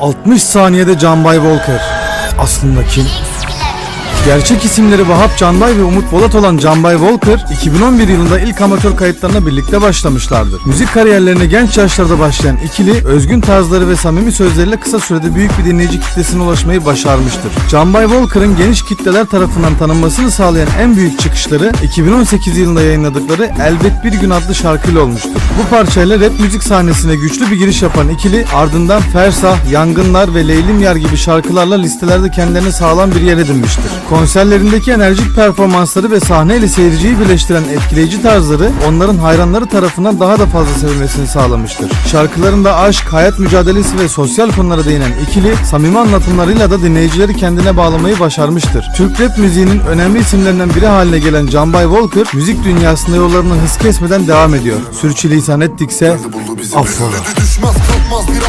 60 saniyede Canbay Volker. Aslında kim? Gerçek isimleri Vahap Canbay ve Umut Bolat olan Canbay Volker, 2011 yılında ilk amatör kayıtlarına birlikte başlamışlardır. Müzik kariyerlerine genç yaşlarda başlayan ikili, özgün tarzları ve samimi sözleriyle kısa sürede büyük bir dinleyici kitlesine ulaşmayı başarmıştır. Canbay Volker'ın geniş kitleler tarafından tanınmasını sağlayan en büyük çıkışları, 2018 yılında yayınladıkları Elbet Bir Gün adlı şarkıyla olmuştur. Bu parçayla rap müzik sahnesine güçlü bir giriş yapan ikili, ardından Fersah, Yangınlar ve Leylim Yar gibi şarkılarla listelerde kendilerine sağlam bir yer edinmiştir. Konserlerindeki enerjik performansları ve sahneyle seyirciyi birleştiren etkileyici tarzları onların hayranları tarafından daha da fazla sevilmesini sağlamıştır. Şarkılarında aşk, hayat mücadelesi ve sosyal konulara değinen ikili samimi anlatımlarıyla da dinleyicileri kendine bağlamayı başarmıştır. Türk rap müziğinin önemli isimlerinden biri haline gelen Canbay Volker müzik dünyasında yollarını hız kesmeden devam ediyor. Sürçülisan ettikse affola. Düşmez kalkmaz bir